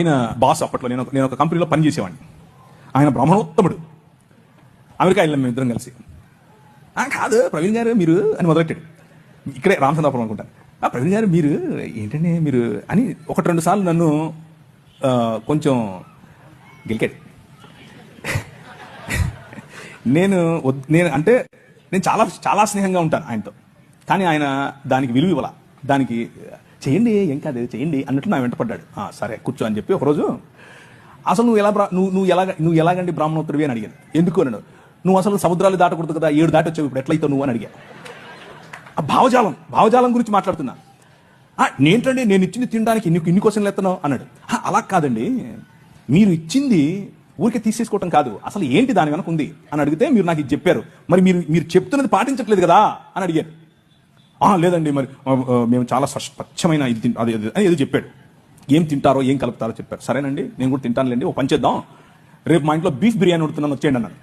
ఆయన బాస్ అప్పట్లో నేను నేను ఒక కంపెనీలో పనిచేసేవాడిని. ఆయన బ్రహ్మణోత్తముడు. అమెరికా వెళ్ళాం మేము ఇద్దరం కలిసి. "ఆ, కాదు ప్రవీణ్ గారు మీరు అని మొదలెట్టాడు. ఇక్కడే రామచంద్రాపురం అనుకుంటాను. "ఆ, ప్రవీణ్ గారు మీరు ఏంటంటే మీరు అని ఒకటి రెండు సార్లు నన్ను కొంచెం గెలికాడు. నేను నేను అంటే నేను చాలా చాలా స్నేహంగా ఉంటాను ఆయనతో. కానీ ఆయన దానికి విలువ ఇవ్వాల. దానికి చేయండి ఏం కాదు చేయండి అన్నట్లు నా వెంటపడ్డాడు "ఆ, సరే కూర్చో అని చెప్పి ఒకరోజు అసలు నువ్వు ఎలా బ్రా- నువ్వు నువ్వు ఎలా నువ్వు ఎలాగండి బ్రాహ్మణోత్తరవి అని అడిగాను. ఎందుకు? అన్నాడు. నువ్వు అసలు సముద్రాలు దాటకూడదు కదా ఏడు దాటి వచ్చావు ఇప్పుడు ఎట్లయితే నువ్వు? అని అడిగా ఆ భావజాలం భావజాలం గురించి మాట్లాడుతున్నా. నేంటండి నేను ఇచ్చింది తినడానికి ఇన్ని ఇన్ని క్వశ్చన్లు ఎత్తనావు అన్నాడు. అలా కాదండి. మీరు ఇచ్చింది ఊరికే తీసేసుకోవటం కాదు. అసలు ఏంటి దాని వెనక ఉంది? అని అడిగితే మీరు నాకు ఇది చెప్పారు. మరి మీరు మీరు చెప్తున్నది పాటించట్లేదు కదా? అని అడిగాను. లేదండి మరి మేము చాలా స్వచ్ఛమైన ఇది అది అని ఏదో చెప్పాడు. ఏం తింటారో ఏం కలుపుతారో చెప్పారు సరేనండి నేను కూడా తింటానులేండి ఓ పంచేద్దాం చేద్దాం. రేపు మా ఇంట్లో బీఫ్ బిర్యానీ ఉడుతున్నాను వచ్చేయండి అన్నాడు.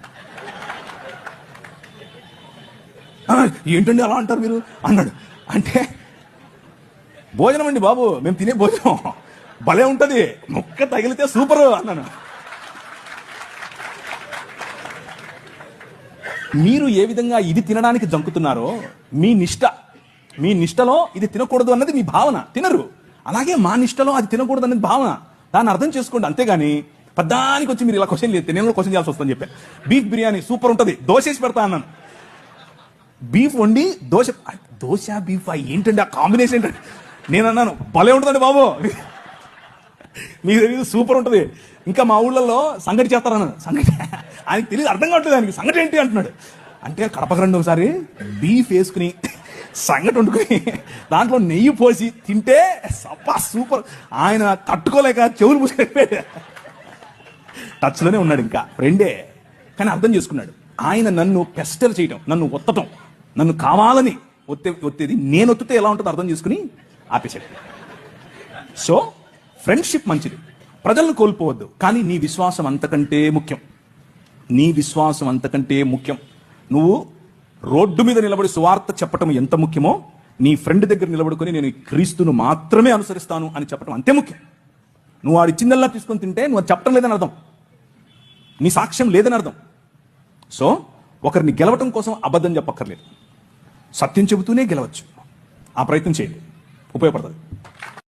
ఏంటండి అలా అంటారు మీరు? అన్నాడు. అంటే భోజనం అండి బాబు మేము తినే భోజనం. భలే ఉంటుంది ముక్క తగిలితే సూపర్ అన్నాను మీరు ఏ విధంగా ఇది తినడానికి జంకుతున్నారో మీ నిష్ట మీ నిష్టలో ఇది తినకూడదు అన్నది మీ భావన. తినరు. అలాగే మా నిష్టలో అది తినకూడదు అన్నది భావన. దాన్ని అర్థం చేసుకోండి. అంతేగాని పద్దానికి వచ్చి మీరు ఇలా క్వశ్చన్ లేదు నేను కూడా క్వశ్చన్ చేయాల్సి వస్తుందని చెప్పాను. బీఫ్ బిర్యానీ సూపర్ ఉంటుంది. దోశ వేసి పెడతా అన్నాను. బీఫ్ వండి దోశ దోశ బీఫ్ ఏంటండి ఆ కాంబినేషన్? ఏంటండి నేను అన్నాను భలే ఉంటుందండి బాబు. మీకు తెలియదు సూపర్ ఉంటుంది. ఇంకా మా ఊళ్ళల్లో సంగటి చేస్తారన్నాను సంగటి ఆయనకి తెలియదు అర్థం కావట్లేదు ఆయనకి. సంగటి ఏంటి అంటున్నాడు. అంటే కడపకు రండి ఒకసారి. బీఫ్ వేసుకుని సంగటి వండుకుని దాంట్లో నెయ్యి పోసి తింటే సప్పా సూపర్. ఆయన తట్టుకోలేక చెవులు మూసుకెళ్ళిపోయాడు. టచ్లోనే ఉన్నాడు ఇంకా. ఫ్రెండే కానీ అర్థం చేసుకున్నాడు. ఆయన నన్ను పెస్టర్ చేయటం నన్ను ఒత్తటం నన్ను కావాలని ఒత్తే ఒత్తేది నేను ఒత్తితే ఎలా ఉంటుందో అర్థం చేసుకుని ఆపేశాడు. సో ఫ్రెండ్షిప్ మంచిది. ప్రజలను కోల్పోవద్దు. కానీ నీ విశ్వాసం అంతకంటే ముఖ్యం. నీ విశ్వాసం అంతకంటే ముఖ్యం. నువ్వు రోడ్డు మీద నిలబడి సువార్త చెప్పటం ఎంత ముఖ్యమో నీ ఫ్రెండ్ దగ్గర నిలబడుకొని నేను క్రీస్తును మాత్రమే అనుసరిస్తాను అని చెప్పడం అంతే ముఖ్యం. నువ్వు వాడి చిన్నల్లా తీసుకొని తింటే నువ్వు చెప్పటం చెప్పడం లేదని అర్థం. నీ సాక్ష్యం లేదని అర్థం. సో ఒకరిని గెలవటం కోసం అబద్ధం చెప్పక్కర్లేదు. సత్యం చెబుతూనే గెలవచ్చు. ఆ ప్రయత్నం చేయండి. ఉపయోగపడుతుంది.